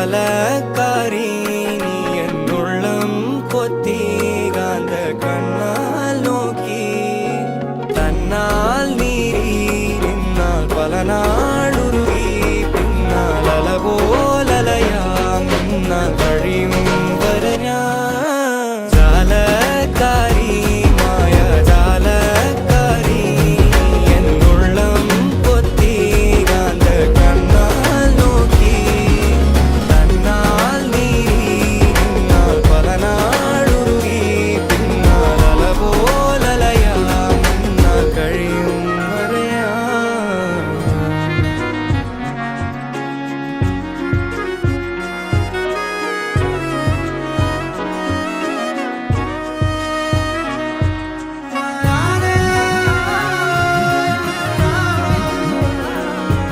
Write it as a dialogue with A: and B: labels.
A: பாலக்காரி நீ என் உள்ளம் கொத்தி காந்த கண்ணால் நோக்கி தன்னால்